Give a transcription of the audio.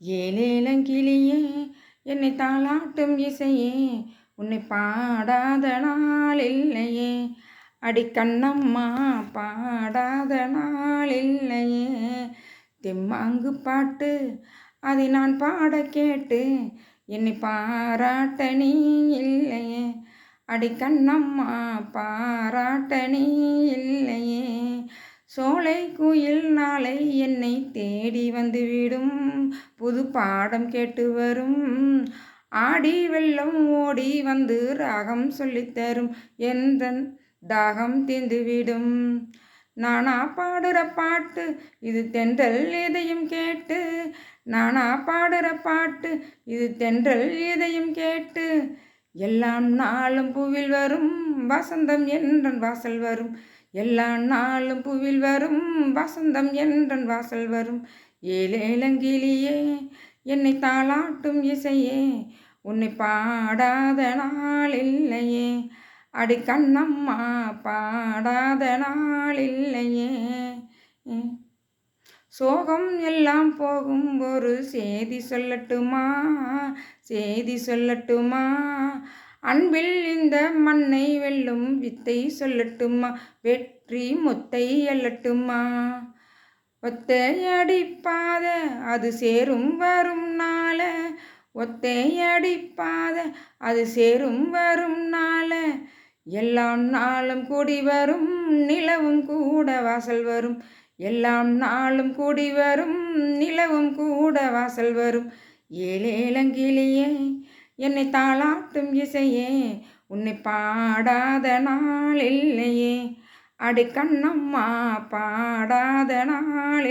ஏலேலங்கிளியே என்னை தாளாட்டும் இசையே உன்னை பாடாத நாள் இல்லையே. அடி கண்ணம்மா பாடாத நாள் இல்லையே. தெம்மாங்கு பாட்டு அதை நான் பாட கேட்டு என்னை பாராட்ட நீ இல்லையே. அடி கண்ணம்மா பாராட்ட நீ இல்லையே. சோலை குயில் நாளை என்னை தேடி வந்துவிடும். புது பாடம் கேட்டு வரும். ஆடி வெள்ளம் ஓடி வந்து ராகம் சொல்லித்தரும் என்றன் தாகம் தீந்துவிடும். நானா பாடுற பாட்டு இது தென்றல் எதையும் கேட்டு. நானா பாடுற பாட்டு இது தென்றல் எதையும் கேட்டு. எல்லாம் நாளும் பூவில் வரும். வசந்தம் என்றன் வாசல் வரும். எல்லா நாளும் புவில் வரும் வசந்தம் என்றன் வாசல் வரும். ஏழேலங்கிலியே என்னை தாளாட்டும் இசையே உன்னை பாடாத நாள் இல்லையே. அடி கண்ணம்மா பாடாத நாள் இல்லையே. சோகம் எல்லாம் போகும் ஒரு செய்தி சொல்லட்டுமா? செய்தி சொல்லட்டுமா? அன்பில் இந்த மண்ணை வெல்லும் வித்தை சொல்லட்டுமா? வெற்றி முத்தை எல்லட்டுமா ஒத்தையடிப்பாத அது சேரும் வரும் நாள. ஒத்தையடிப்பாத அது சேரும் வரும் நாள. எல்லாம் நாளும் கூடி வரும் நிலவும் கூட வாசல் வரும். எல்லாம் நாளும் கூடி வரும் நிலவும் கூட வாசல் வரும். ஏழேலங்கிளியே என்னை தாளாட்டும் இசையே. உன்னை பாடாத நாள் இல்லையே. அடி கண்ணம்மா பாடாத நாள்